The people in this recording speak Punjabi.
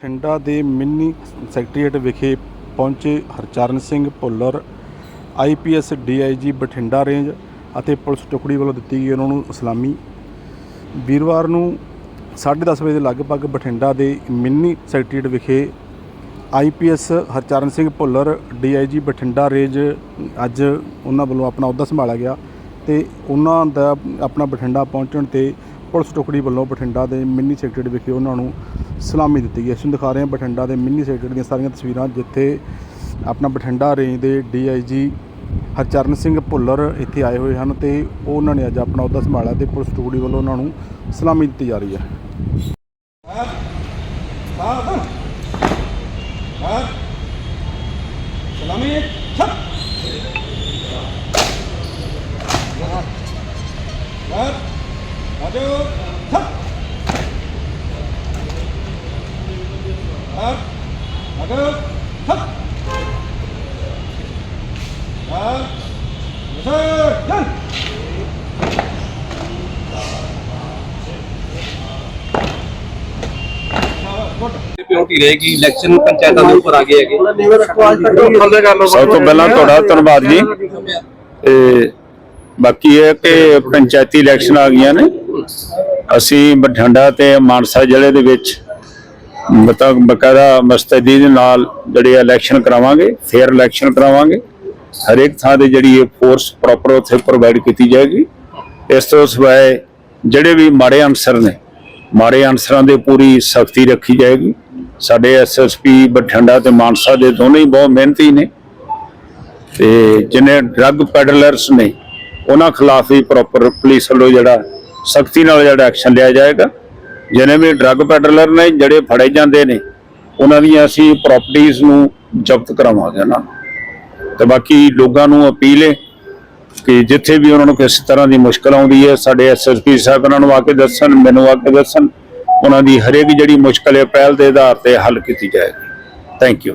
ਬਠਿੰਡਾ ਦੇ ਮਿੰਨੀ ਸੈਕਟਰੀਏਟ ਵਿਖੇ ਪਹੁੰਚੇ Harcharan Singh Bhullar IPS DIG Bathinda range ਅਤੇ ਪੁਲਿਸ ਟੁਕੜੀ ਵੱਲੋਂ ਦਿੱਤੀ ਗਈ ਉਹਨਾਂ ਨੂੰ ਸਲਾਮੀ। ਵੀਰਵਾਰ ਨੂੰ 10:30 ਵਜੇ ਦੇ ਲਗਭਗ ਬਠਿੰਡਾ ਦੇ ਮਿੰਨੀ ਸੈਕਟਰੀਏਟ ਵਿਖੇ IPS Harcharan Singh Bhullar DIG Bathinda range ਅੱਜ ਉਹਨਾਂ ਵੱਲੋਂ ਆਪਣਾ ਅਹੁਦਾ ਸੰਭਾਲਿਆ ਗਿਆ ਤੇ ਉਹਨਾਂ ਦਾ ਆਪਣਾ ਬਠਿੰਡਾ ਪਹੁੰਚਣ ਤੇ ਪੁਲਿਸ ਟੁਕੜੀ ਵੱਲੋਂ ਬਠਿੰਡਾ ਦੇ ਮਿੰਨੀ ਸੈਕਟਰੀਏਟ ਵਿਖੇ ਉਹਨਾਂ ਨੂੰ ਸਲਾਮੀ ਦਿੱਤੀ ਗਈ ਅਸੀਂ ਦਿਖਾ ਰਹੇ ਹਾਂ ਬਠਿੰਡਾ ਦੇ ਮਿੰਨੀ ਸੈਕਟਰੀਏਟ ਦੀਆਂ ਸਾਰੀਆਂ ਤਸਵੀਰਾਂ, ਜਿੱਥੇ ਆਪਣਾ ਬਠਿੰਡਾ ਰੇਂਜ ਦੇ ਡੀਆਈਜੀ ਹਰਚਰਨ ਸਿੰਘ ਭੁੱਲਰ ਇੱਥੇ ਆਏ ਹੋਏ ਹਨ ਤੇ ਉਹਨਾਂ ਨੇ ਅੱਜ ਆਪਣਾ ਅਹੁਦਾ ਸੰਭਾਲਿਆ ਤੇ ਪੁਲਿਸ ਟੁਕੜੀ ਵੱਲੋਂ ਉਹਨਾਂ ਨੂੰ ਸਲਾਮੀ ਦਿੱਤੀ ਜਾ ਰਹੀ ਹੈ। ਸਲਾਮੀ। ਛੱਪ ਬਾਤ ਆਜੋ ਪਿਓਰਟੀ ਰਹੇਗੀ ਇਲੈਕਸ਼ਨ ਪੰਚਾਇਤਾਂ ਦੇ ਉੱਪਰ ਆ ਗਏ ਹੈਗੇ। ਸਭ ਤੋਂ ਪਹਿਲਾਂ ਤੁਹਾਡਾ ਧੰਨਵਾਦ ਜੀ। ਤੇ ਬਾਕੀ ਇਹ ਕਿ ਪੰਚਾਇਤੀ ਇਲੈਕਸ਼ਨ ਆ ਗਈਆਂ ਨੇ। ਅਸੀਂ ਬਠਿੰਡਾ ਤੇ ਮਾਨਸਾ ਜ਼ਿਲ੍ਹੇ ਦੇ ਵਿੱਚ ਬਤਾ ਬਕਾਇਦਾ ਮਸਤਦੀ ਦੇ ਨਾਲ ਜਿਹੜੇ ਇਲੈਕਸ਼ਨ ਕਰਾਵਾਂਗੇ ਫੇਅਰ ਇਲੈਕਸ਼ਨ ਕਰਾਵਾਂਗੇ। ਹਰੇਕ ਥਾਂ ਤੇ ਜਿਹੜੀ ਇਹ ਫੋਰਸ ਪ੍ਰੋਪਰ ਉੱਥੇ ਪ੍ਰੋਵਾਈਡ ਕੀਤੀ ਜਾਏਗੀ। ਇਸ ਤੋਂ ਸਿਵਾਏ ਜਿਹੜੇ ਵੀ ਮਾੜੇ ਅਨਸਰ ਨੇ, ਮਾੜੇ ਅਨਸਰਾਂ ਦੇ ਪੂਰੀ ਸਖਤੀ ਰੱਖੀ ਜਾਏਗੀ। ਸਾਡੇ ਐਸਐਸਪੀ ਬਠਿੰਡਾ ਤੇ ਮਾਨਸਾ ਦੇ ਦੋਨੇ ਹੀ ਬਹੁਤ ਮਿਹਨਤੀ ਨੇ। ਤੇ ਜਿਹਨੇ ਡਰੱਗ ਪੈਡਲਰਸ ਨੇ, ਉਹਨਾਂ ਖਿਲਾਫ ਵੀ ਪ੍ਰੋਪਰ ਪੁਲਿਸ ਵੱਲੋਂ ਜਿਹੜਾ ਸਖਤੀ ਨਾਲ ਜਿਹੜਾ ਐਕਸ਼ਨ ਲਿਆ ਜਾਏਗਾ। ਜਿਹਨੇ ਵੀ ਡਰੱਗ ਪੈਡਲਰ ਨੇ, ਜਿਹੜੇ ਫੜੇ ਜਾਂਦੇ ਨੇ, ਉਹਨਾਂ ਦੀਆਂ ਅਸੀਂ ਪ੍ਰਾਪਰਟੀਆਂ ਨੂੰ ਜ਼ਬਤ ਕਰਾਵਾਂਗੇ ਨਾ। ਤੇ ਬਾਕੀ ਲੋਕਾਂ ਨੂੰ ਅਪੀਲ ਹੈ ਕਿ ਜਿੱਥੇ ਵੀ ਉਹਨਾਂ ਨੂੰ ਕਿਸੇ ਤਰ੍ਹਾਂ ਦੀ ਮੁਸ਼ਕਲ ਆਉਂਦੀ ਹੈ ਸਾਡੇ ਐਸਐਸਪੀ ਸਾਹਿਬ ਉਹਨਾਂ ਨੂੰ ਆ ਕੇ ਦੱਸਣ, ਮੈਨੂੰ ਆ ਕੇ ਦੱਸਣ, ਉਹਨਾਂ ਦੀ ਹਰੇਕ ਜਿਹੜੀ ਮੁਸ਼ਕਲ ਹੈ ਪਹਿਲ ਦੇ ਆਧਾਰ ਤੇ ਹੱਲ ਕੀਤੀ ਜਾਏਗੀ। Thank you